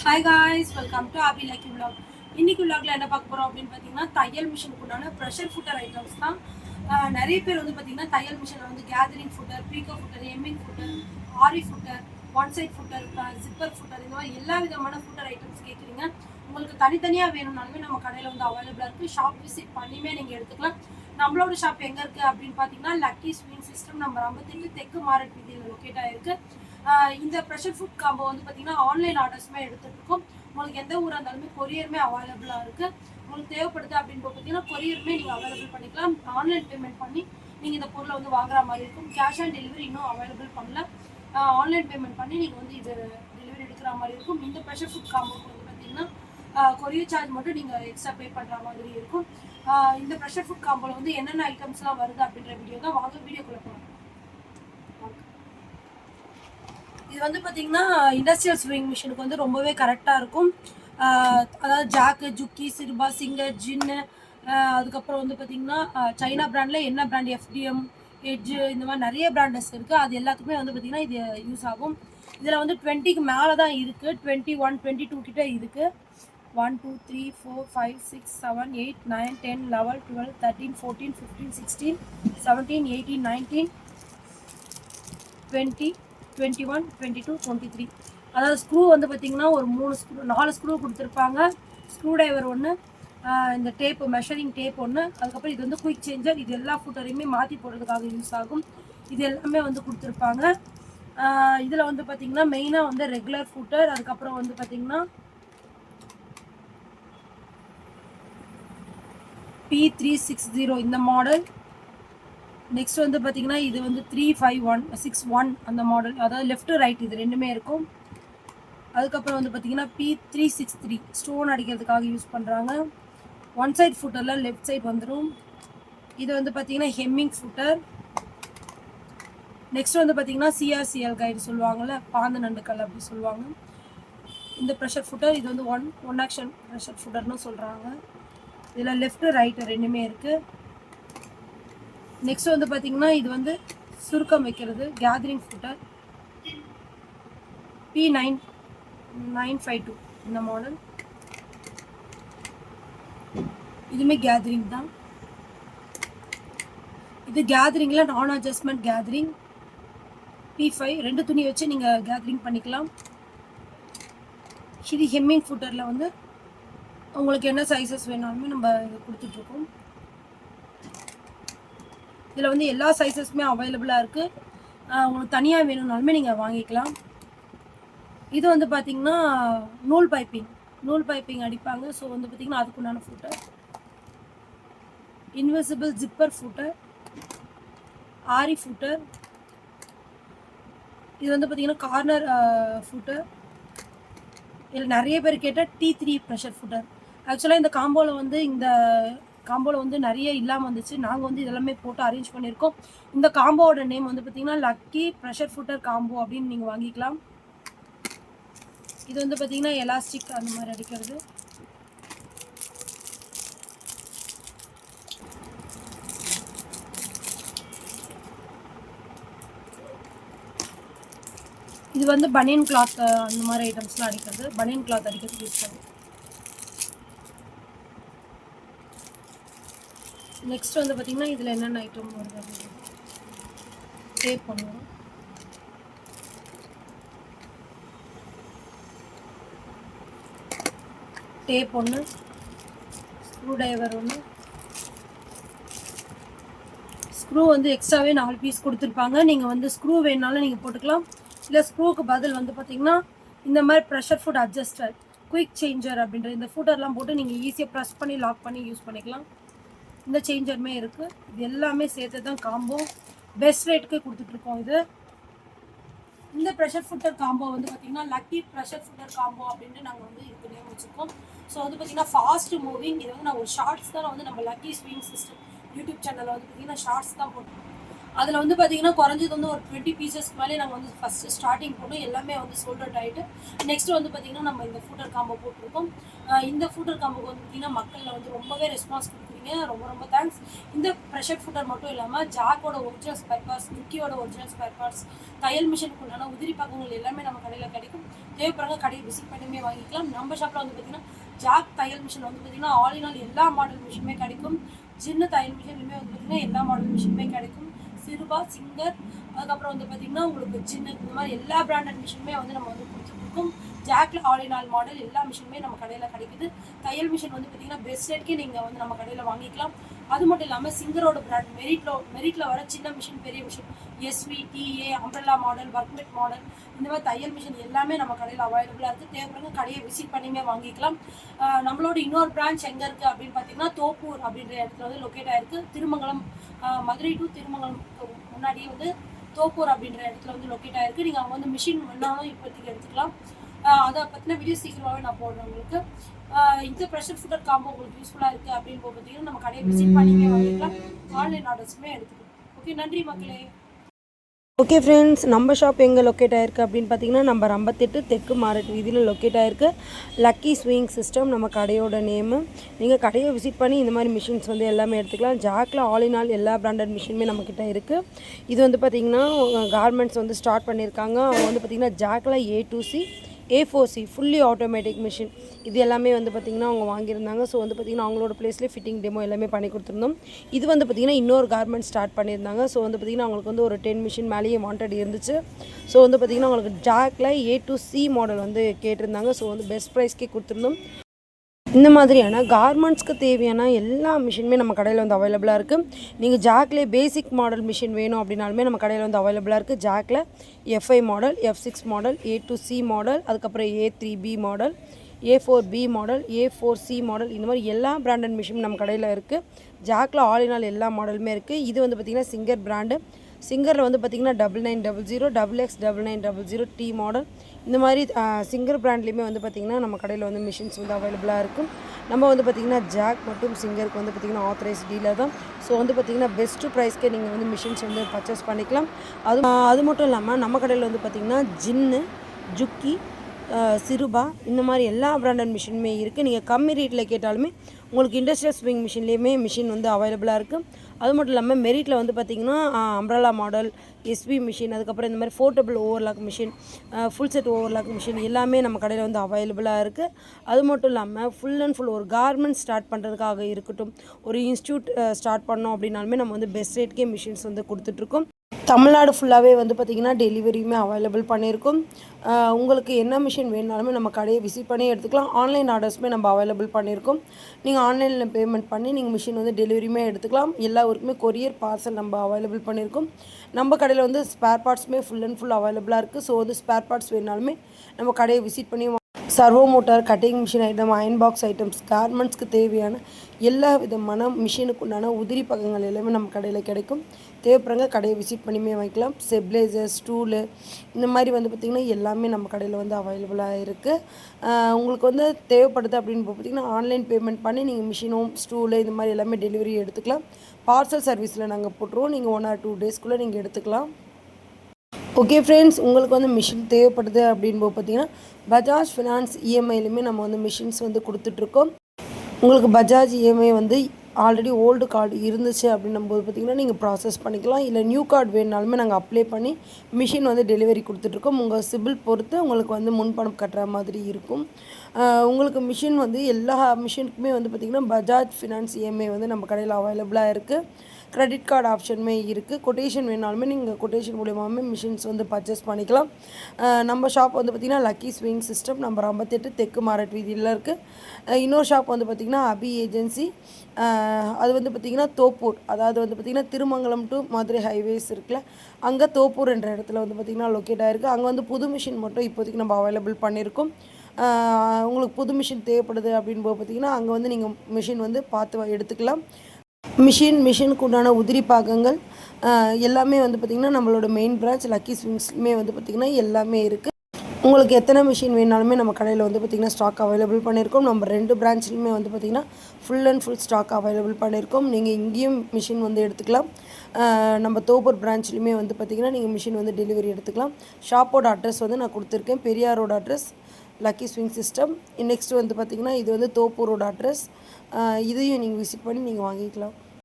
Hi guys welcome to Abhi lucky vlog. இன்னைக்கு vlogல என்ன பார்க்க போறோம் அப்படின்னு பார்த்தீங்கன்னா தையல் மிஷினுக்கு உண்டான ப்ரெஷர் ஃபுட்டர் ஐட்டம்ஸ் தான். நிறைய பேர் வந்து பார்த்தீங்கன்னா தையல் மிஷினில் வந்து gathering footer picot footer hemming footer aari footer one side footer zipper footer இந்த மாதிரி எல்லா விதமான ஃபுட்டர் ஐட்டம்ஸ் கேட்குறீங்க உங்களுக்கு தனித்தனியாக வேணும்னாலுமே நம்ம கடையில் வந்து அவைலபிளாக இருக்குது ஷாப் விசிட் பண்ணியுமே நீங்கள் எடுத்துக்கலாம். நம்மளோட ஷாப் எங்கே இருக்குது அப்படின்னு பார்த்தீங்கன்னா லக்கி ஸ்வீன் சிஸ்டம் நம்பர் ஐம்பத்தெட்டு தெற்கு மாரட் வீதியில் லொக்கேட் ஆகிருக்கு இந்த ப்ரெஷர் ஃபுட் காம்போ வந்து பார்த்தீங்கன்னா ஆன்லைன் ஆர்டர்ஸுமே எடுத்துகிட்ருக்கோம் உங்களுக்கு எந்த ஊராக இருந்தாலுமே கொரியருமே அவைலபிளாக இருக்குது உங்களுக்கு தேவைப்படுது அப்படின்னு பார்த்தீங்கன்னா கொரியருமே நீங்கள் அவைலபிள் பண்ணிக்கலாம். ஆன்லைன் பேமெண்ட் பண்ணி நீங்கள் இந்த பொருளை வந்து வாங்குற மாதிரி இருக்கும். கேஷ் ஆன் டெலிவரி இன்னும் அவைலபிள் பண்ணல. ஆன்லைன் பேமெண்ட் பண்ணி நீங்கள் வந்து இது டெலிவரி எடுக்கிற மாதிரி இருக்கும். இந்த ப்ரெஷர் ஃபுட் காம்போக்கு வந்து பார்த்தீங்கன்னா கொரியர் சார்ஜ் மட்டும் நீங்கள் எக்ஸ்ட்ரா பே பண்ணுற மாதிரி இருக்கும். இந்த ப்ரெஷர் ஃபுட் காம்போவில் வந்து என்னென்ன ஐட்டம்ஸ்லாம் வருது அப்படின்ற வீடியோ தான். வாங்க வீடியோக்குள்ளே போகலாம் இது வந்து பார்த்தீங்கன்னா இண்டஸ்ட்ரியல் ஸ்விங் மிஷினுக்கு வந்து ரொம்பவே கரெக்டாக இருக்கும். அதாவது ஜாக்கு ஜுக்கி சிறுபா சிங்கர் ஜின்னு அதுக்கப்புறம் வந்து பார்த்தீங்கன்னா சைனா பிராண்டில் என்ன பிராண்ட் எஃப்டிஎம் எட்ஜு இந்த மாதிரி நிறைய பிராண்டஸ் இருக்குது அது எல்லாத்துக்குமே வந்து பார்த்திங்கன்னா இது யூஸ் ஆகும். இதில் வந்து டுவெண்ட்டிக்கு மேலே தான் இருக்குது டுவெண்ட்டி ஒன் டுவெண்ட்டி டூ கிட்டே இருக்குது one two three four five six seven eight nine ten eleven twelve thirteen fourteen fifteen sixteen seventeen eighteen nineteen twenty twenty one twenty two twenty three அதாவது ஸ்க்ரூ வந்து பார்த்தீங்கன்னா ஒரு மூணு screw நாலு screw கொடுத்துருப்பாங்க. Screw driver ஒன்று இந்த tape measuring tape ஒன்று அதுக்கப்புறம் இது வந்து குயிக் சேஞ்சர் இது எல்லா ஃபுட்டரையுமே மாற்றி போடுறதுக்காக யூஸ் ஆகும். இது எல்லாமே வந்து கொடுத்துருப்பாங்க. இதில் வந்து பார்த்தீங்கன்னா மெயினாக வந்து ரெகுலர் ஃபுட்டர் அதுக்கப்புறம் வந்து பார்த்தீங்கன்னா பி த்ரீ சிக்ஸ் ஜீரோ இந்த மாடல் நெக்ஸ்ட் வந்து பார்த்தீங்கன்னா இது வந்து three five one six one அந்த மாடல் அதாவது லெஃப்ட் ரைட் இது ரெண்டுமே இருக்கும். அதுக்கப்புறம் வந்து பார்த்தீங்கன்னா B three six three stone அடிக்கிறதுக்காக use பண்ணுறாங்க ஒன் சைட் ஃபுட்டரில் லெஃப்ட் சைட் வந்துடும் இது வந்து பார்த்தீங்கன்னா ஹெம்மிங் ஃபுட்டர் நெக்ஸ்ட் வந்து பார்த்தீங்கன்னா சிஆர்சிஎல் கைடு சொல்லுவாங்கள்ல பாந்து நண்டுக்கல் அப்படி சொல்லுவாங்க. இந்த ப்ரெஷர் ஃபுட்டர் இது வந்து ஒன் ஒன் ஆக்ஷன் ப்ரெஷர் ஃபுட்டர்னு சொல்கிறாங்க இதில் லெஃப்ட்டு ரைட்டு ரெண்டுமே இருக்குது நெக்ஸ்ட் வந்து பார்த்தீங்கன்னா இது வந்து சுருக்கம் வைக்கிறது gathering footer B nine nine five two இந்த மாடல் இதுவுமே கேதரிங் தான். இது கேதரிங்கில் நான் அட்ஜஸ்ட்மெண்ட் கேதரிங் பி ஃபைவ் ரெண்டு துணி வச்சு நீங்கள் கேதரிங் பண்ணிக்கலாம். இது ஹெம்மிங் ஃபுட்டரில் வந்து உங்களுக்கு என்ன சைஸஸ் வேணாலுமே நம்ம கொடுத்துட்ருக்கோம் இதில் வந்து எல்லா சைஸஸுமே அவைலபிளாக இருக்குது உங்களுக்கு தனியாக வேணும்னாலுமே நீங்கள் வாங்கிக்கலாம். இது வந்து பார்த்திங்கன்னா நூல் பைப்பிங் நூல் பைப்பிங் அடிப்பாங்க. ஸோ வந்து பார்த்திங்கன்னா அதுக்குண்டான footer invisible zipper footer aari footer இது வந்து பார்த்திங்கன்னா கார்னர் ஃபுட்டர் இதில் நிறைய பேர் கேட்டால் டி த்ரீ ப்ரெஷர் ஃபுட்டர் ஆக்சுவலாக இந்த காம்போவில் வந்து இந்த காம்போவில் வந்து நிறைய இல்லாமல் வந்துச்சு. நாங்கள் வந்து இதெல்லாமே போட்டு அரேஞ்ச் பண்ணியிருக்கோம். இந்த காம்போவோட நேம் வந்து பார்த்தீங்கன்னா லக்கி ப்ரெஷர் ஃபுட்டர் காம்போ அப்படின்னு நீங்கள் வாங்கிக்கலாம். இது வந்து பார்த்தீங்கன்னா எலாஸ்டிக் அந்த மாதிரி அடிக்கிறது. இது வந்து பனியன் கிளாத் அந்த மாதிரி ஐட்டம்ஸ்லாம் அடிக்கிறது. பனியன் கிளாத் அடிக்கிறதுக்கு யூஸ் பண்ணுவோம். நெக்ஸ்ட் வந்து பார்த்தீங்கன்னா இதில் என்னென்ன ஐட்டம் வருது அப்படின்னு டேப் பண்ணுவோம். டேப் ஒன்று ஸ்க்ரூ டிரைவர் ஒன்று ஸ்க்ரூ வந்து எக்ஸ்ட்ராவே நாலு பீஸ் கொடுத்துருப்பாங்க. நீங்கள் வந்து ஸ்க்ரூ வேணுனாலும் நீங்கள் போட்டுக்கலாம். இல்லை ஸ்க்ரூவுக்கு பதில் வந்து பார்த்தீங்கன்னா இந்த மாதிரி pressure foot adjuster quick changer அப்படின்ற இந்த ஃபுட்டர்லாம் போட்டு நீங்கள் ஈஸியாக ப்ரெஸ் பண்ணி லாக் பண்ணி யூஸ் பண்ணிக்கலாம். இந்த சேஞ்சருமே இருக்குது இது எல்லாமே சேர்த்து தான் காம்போ பெஸ்ட் ரேட்டுக்கு கொடுத்துட்ருக்கோம் இது. இந்த ப்ரெஷர் ஃபுட்டர் காம்போ வந்து பார்த்திங்கன்னா லக்கி ப்ரெஷர் ஃபுட்டர் காம்போ அப்படின்ட்டு நாங்கள் வந்து இதுக்கு நேம் வச்சுருக்கோம் ஸோ வந்து பார்த்திங்கன்னா ஃபாஸ்ட் மூவிங் இது வந்து நான் ஒரு ஷார்ட்ஸ் தான் வந்து நம்ம லக்கி ஸ்விங் சிஸ்டம் யூடியூப் சேனலில் வந்து பார்த்திங்கன்னா ஷார்ட்ஸ் தான் போட்டோம். அதில் வந்து பார்த்தீங்கன்னா குறைஞ்சது வந்து ஒரு டுவெண்ட்டி பீசஸ்க்கு மேலே நாங்கள் வந்து ஃபஸ்ட்டு ஸ்டார்டிங் போட்டோம் எல்லாமே வந்து சோல்ட் அவுட் ஆகிட்டு நெக்ஸ்ட் வந்து பார்த்திங்கன்னா நம்ம இந்த ஃபுட்டர் காம்போ போட்டிருக்கோம். இந்த ஃபுட்டர் காம்போக்கு வந்து பார்த்தீங்கன்னா மக்களில் வந்து ரொம்பவே ரெஸ்பான்ஸ் பண்ணியிருக்கீங்க ரொம்ப ரொம்ப தேங்க்ஸ் இந்த ப்ரெஷர் ஃபுட்டர் மட்டும் இல்லாமல் ஜாக்கோட ஒரிஜினல் ஸ்பேர் பார்ட்ஸ் நிக்கியோட ஒரிஜினல் ஸ்பேர் பார்ட்ஸ் தையல் மிஷினுக்கு உண்டான உதிரி பாகங்கள் எல்லாமே நம்ம கடையில் கிடைக்கும். தேவைப்படுறவங்க கடையை விசிட் பண்ணியுமே வாங்கிக்கலாம். நம்ம ஷாப்பில் வந்து பார்த்தீங்கன்னா ஜாக் தையல் மிஷின் வந்து பார்த்தீங்கன்னா ஆல் இன் ஆல் எல்லா மாடல் மிஷினுமே கிடைக்கும். சின்ன தையல் மிஷின்லையுமே வந்து பார்த்தீங்கன்னா எல்லா மாடல் மிஷினுமே கிடைக்கும். சிறுபா சிங்கர் அதுக்கப்புறம் வந்து பார்த்தீங்கன்னா உங்களுக்கு சின்ன இந்த மாதிரி எல்லா பிராண்டட் மிஷினுமே வந்து நம்ம வந்து பேக்கில் ஜாக்ல ஆல் இன் ஆல் மாடல் எல்லா மிஷினுமே நம்ம கடையில் கிடைக்குது. தையல் மிஷின் வந்து பார்த்தீங்கன்னா பெஸ்ட் ரேட்கே நீங்கள் வந்து நம்ம கடையில் வாங்கிக்கலாம். அது மட்டும் இல்லாமல் சிங்கரோட பிராண்ட் மெரிட்ல மெரிட்ல வர சின்ன மிஷின் பெரிய machine S V D A umbrella model workmate model இந்த மாதிரி தையல் மிஷின் எல்லாமே நம்ம கடையில் அவைலபிளாக இருக்குது தேவைப்படுங்க கடையை விசிட் பண்ணியுமே வாங்கிக்கலாம். நம்மளோட இன்னொரு பிரான்ச் எங்கே இருக்குது அப்படின்னு பார்த்தீங்கன்னா தோப்பூர் அப்படின்ற இடத்துல வந்து லொக்கேட் ஆகிருக்கு திருமங்கலம் மதுரை டு திருமங்கலம் முன்னாடியே வந்து தோப்பூர் அப்படின்ற இடத்துல வந்து லொக்கேட் ஆகிருக்கு நீங்கள் அங்கே வந்து மிஷின் வேணாலும் இப்போதைக்கு எடுத்துக்கலாம். அதை பற்றின வீடியோ சீக்கிரமாகவே நான் போடுறேன் உங்களுக்கு. இந்த ப்ரெஷர் ஃபுட்டர் காம்போ உங்களுக்கு யூஸ்ஃபுல்லாக இருக்குது அப்படின்னு பார்த்தீங்கன்னா நம்ம கடையை விசிட் பண்ணியுமே வாங்கிக்கலாம். ஆன்லைன் ஆர்டர்ஸுமே எடுத்துக்கலாம். ஓகே நன்றி மக்களே. ஓகே ஃப்ரெண்ட்ஸ் நம்ம ஷாப் எங்கே லொக்கேட் ஆயிருக்கு அப்படின்னு பார்த்தீங்கன்னா நம்ம ஐம்பத்தெட்டு தெற்கு மார்க்கெட் வீதியில் லொக்கேட் ஆயிருக்கு. லக்கி ஸ்விங் சிஸ்டம் நம்ம கடையோட நேமு நீங்கள் கடையை விசிட் பண்ணி இந்த மாதிரி மிஷின்ஸ் வந்து எல்லாமே எடுத்துக்கலாம். ஜாக்கில் ஆல் இன் ஆல் எல்லா பிராண்டட் மிஷினுமே நம்மக்கிட்ட இருக்குது இது வந்து பார்த்திங்கன்னா கார்மெண்ட்ஸ் வந்து ஸ்டார்ட் பண்ணியிருக்காங்க. அவங்க வந்து பார்த்திங்கன்னா ஜாக்கில் A two C A fully automatic machine இது எல்லாமே வந்து பார்த்திங்கன்னா அவங்க வாங்கியிருந்தாங்க. ஸோ வந்து பார்த்திங்கன்னா அவங்களோட ப்ளேஸ்லேயே ஃபிட்டிங் டெமோ எல்லாமே பண்ணி கொடுத்துருந்தோம். இது வந்து பார்த்திங்கன்னா இன்னொரு கார்மெண்ட் ஸ்டார்ட் பண்ணியிருந்தாங்க. ஸோ வந்து பார்த்திங்கன்னா அவங்களுக்கு வந்து ஒரு டென் மிஷின் மேலேயே வாண்டட் இருந்துச்சு. ஸோ வந்து பார்த்திங்கன்னா அவங்களுக்கு ஜாக்கில் ஏ டு சி மாடல் வந்து கேட்டிருந்தாங்க. ஸோ வந்து பெஸ்ட் ப்ரைஸ்க்கே கொடுத்துருந்தோம். இந்த மாதிரியான கார்மெண்ட்ஸ்க்கு தேவையான எல்லா மிஷினுமே நம்ம கடையில் வந்து அவைலபிளாக இருக்குது நீங்கள் ஜாக்லேயே பேசிக் மாடல் மிஷின் வேணும் அப்படின்னாலுமே நம்ம கடையில் வந்து அவைலபிளாக இருக்குது ஜாக்கில் F I model F six model A two C model அதுக்கப்புறம் A three B model A four B model A four C model இந்த மாதிரி எல்லா பிராண்டட் மிஷினும் நம்ம கடையில் இருக்குது ஜாக்கில் ஆல் இன் ஆல் எல்லா மாடலுமே இருக்குது இது வந்து பார்த்திங்கன்னா சிங்கர் பிராண்டு சிங்கரில் வந்து பார்த்திங்கன்னா double nine double zero double X double nine double zero D model இந்த மாதிரி சிங்கர் பிராண்ட்லேயுமே வந்து பார்த்திங்கன்னா நம்ம கடையில் வந்து மிஷின்ஸ் வந்து அவைலபிளாக இருக்கும். நம்ம வந்து பார்த்திங்கன்னா ஜாக் மற்றும் சிங்கருக்கு வந்து பார்த்திங்கன்னா ஆத்தரைஸ் டீலர் தான். ஸோ வந்து பார்த்திங்கன்னா பெஸ்ட்டு ப்ரைஸ்க்கே நீங்கள் வந்து மிஷின்ஸ் வந்து பர்ச்சேஸ் பண்ணிக்கலாம். அது அது மட்டும் இல்லாமல் நம்ம கடையில் வந்து பார்த்திங்கன்னா ஜின்னு ஜுக்கி சிறுபா இந்த மாதிரி எல்லா பிராண்டட் மிஷினுமே இருக்குது நீங்கள் கம்மி ரேட்டில் கேட்டாலுமே உங்களுக்கு இண்டஸ்ட்ரியல் ஸ்விங் மிஷின்லேயுமே மிஷின் வந்து அவைலபிளாக இருக்குது அது மட்டும் இல்லாமல் மெரிட்டில் வந்து பார்த்திங்கன்னா அம்ப்ரலா மாடல் எஸ்பி மிஷின் அதுக்கப்புறம் இந்த மாதிரி portable overlock machine full set overlock machine எல்லாமே நம்ம கடையில் வந்து அவைலபிளாக இருக்குது அது மட்டும் இல்லாமல் ஃபுல் அண்ட் ஃபுல் ஒரு கார்மெண்ட் ஸ்டார்ட் பண்ணுறதுக்காக இருக்கட்டும் ஒரு இன்ஸ்டியூட் ஸ்டார்ட் பண்ணோம் அப்படின்னாலுமே நம்ம வந்து பெஸ்ட் ரேட்கே மிஷின்ஸ் வந்து கொடுத்துட்ருக்கோம் தமிழ்நாடு ஃபுல்லாகவே வந்து பார்த்திங்கன்னா டெலிவரியுமே அவைலபிள் பண்ணியிருக்கோம். உங்களுக்கு என்ன மிஷின் வேணாலுமே நம்ம கடையை விசிட் பண்ணி எடுத்துக்கலாம். ஆன்லைன் ஆர்டர்ஸுமே நம்ம அவைலபிள் பண்ணியிருக்கோம். நீங்கள் ஆன்லைனில் பேமெண்ட் பண்ணி நீங்கள் மிஷின் வந்து டெலிவரியுமே எடுத்துக்கலாம். எல்லா ஊருக்குமே கொரியர் பார்சல் நம்ம அவைலபிள் பண்ணியிருக்கோம். நம்ம கடையில் வந்து ஸ்பேர் பார்ட்ஸுமே ஃபுல் அண்ட் ஃபுல் அவைலபிளாக இருக்குது ஸோ வந்து ஸ்பேர் பார்ட்ஸ் வேணாலுமே நம்ம கடையை விசிட் பண்ணி servo motor cutting machine item iron box items கார்மெண்ட்ஸ்க்கு தேவையான எல்லா விதமான மிஷினுக்கு உண்டான உதிரி பக்கங்கள் எல்லாமே நம்ம கடையில் கிடைக்கும். தேவைப்படுறங்க கடையை விசிட் பண்ணியுமே வாங்கிக்கலாம். ஸ்டெப்லைசர் ஸ்டூலு இந்த மாதிரி வந்து பார்த்திங்கன்னா எல்லாமே நம்ம கடையில் வந்து அவைலபிளாக இருக்குது உங்களுக்கு வந்து தேவைப்படுது அப்படின்னு பார்த்திங்கன்னா ஆன்லைன் பேமெண்ட் பண்ணி நீங்கள் மிஷினும் ஸ்டூலு இந்த மாதிரி எல்லாமே டெலிவரி எடுத்துக்கலாம். பார்சல் சர்வீஸில் நாங்கள் போட்டுருவோம். நீங்கள் ஒன் ஆர் டூ டேஸ்க்குள்ளே நீங்கள் எடுத்துக்கலாம். ஓகே ஃப்ரெண்ட்ஸ் உங்களுக்கு வந்து மிஷின் தேவைப்படுது அப்படின்போது பார்த்தீங்கன்னா பஜாஜ் ஃபினான்ஸ் இஎம்ஐலையுமே நம்ம வந்து மிஷின்ஸ் வந்து கொடுத்துட்ருக்கோம். உங்களுக்கு பஜாஜ் இஎம்ஐ வந்து ஆல்ரெடி ஓல்டு கார்டு இருந்துச்சு அப்படின்னும் போது பார்த்தீங்கன்னா நீங்கள் ப்ராசஸ் பண்ணிக்கலாம். இல்லை நியூ கார்டு வேணுனாலுமே நாங்கள் அப்ளை பண்ணி மிஷின் வந்து டெலிவரி கொடுத்துட்ருக்கோம். உங்கள் சிபில் பொறுத்து உங்களுக்கு வந்து முன்பணம் கட்டுற மாதிரி இருக்கும். உங்களுக்கு மிஷின் வந்து எல்லா மிஷினுக்குமே வந்து பார்த்திங்கன்னா பஜாஜ் ஃபினான்ஸ் இஎம்ஐ வந்து நம்ம கடையில் அவைலபிளாக இருக்குது கிரெடிட் கார்டு ஆப்ஷனுமே இருக்குது கொட்டேஷன் வேணாலுமே நீங்கள் கொட்டேஷன் மூலியமாகவே மிஷின்ஸ் வந்து பர்ச்சேஸ் பண்ணிக்கலாம். நம்ம ஷாப் வந்து பார்த்திங்கன்னா லக்கி ஸ்விங் சிஸ்டம் நம்பர் ஐம்பத்தெட்டு தெற்கு மாரட் வீதியில் இருக்குது இன்னொரு ஷாப் வந்து பார்த்திங்கன்னா அபி ஏஜென்சி அது வந்து பார்த்திங்கன்னா தோப்பூர் அதாவது வந்து பார்த்திங்கன்னா திருமங்கலம் டு மதுரை ஹைவேஸ் இருக்குல்ல அங்கே தோப்பூர் என்ற இடத்துல வந்து பார்த்திங்கன்னா லொக்கேட் ஆகிருக்கு அங்கே வந்து புது மிஷின் மட்டும் இப்போதைக்கு நம்ம அவைலபிள் பண்ணியிருக்கோம் உங்களுக்கு புது மிஷின் தேவைப்படுது அப்படின்னு போது பார்த்திங்கன்னா அங்கே வந்து நீங்கள் மிஷின் வந்து பார்த்து எடுத்துக்கலாம். மிஷின் மிஷினுக்கு உண்டான உதிரி பாகங்கள் எல்லாமே வந்து பார்த்திங்கன்னா நம்மளோட மெயின் பிரான்ச் லக்கி ஸ்விங்ஸ்லுமே வந்து பார்த்திங்கன்னா எல்லாமே இருக்குது உங்களுக்கு எத்தனை மிஷின் வேணாலுமே நம்ம கடையில் வந்து பார்த்திங்கன்னா ஸ்டாக் அவைலபிள் பண்ணியிருக்கோம் நம்ம ரெண்டு பிரான்ச்லையுமே வந்து பார்த்திங்கன்னா full and full stock available பண்ணியிருக்கோம் நீங்கள் இங்கேயும் மிஷின் வந்து எடுத்துக்கலாம். நம்ம தோப்பூர் பிரான்ச்லையுமே வந்து பார்த்திங்கன்னா நீங்கள் மிஷின் வந்து டெலிவரி எடுத்துக்கலாம். ஷாப்போட அட்ரஸ் வந்து நான் கொடுத்துருக்கேன். பெரியாரோட address lucky swing system next வந்து பார்த்திங்கன்னா இது வந்து தோப்பூரோட அட்ரஸ் இதையும் நீங்கள் விசிட் பண்ணி நீங்கள் வாங்கிக்கலாம்.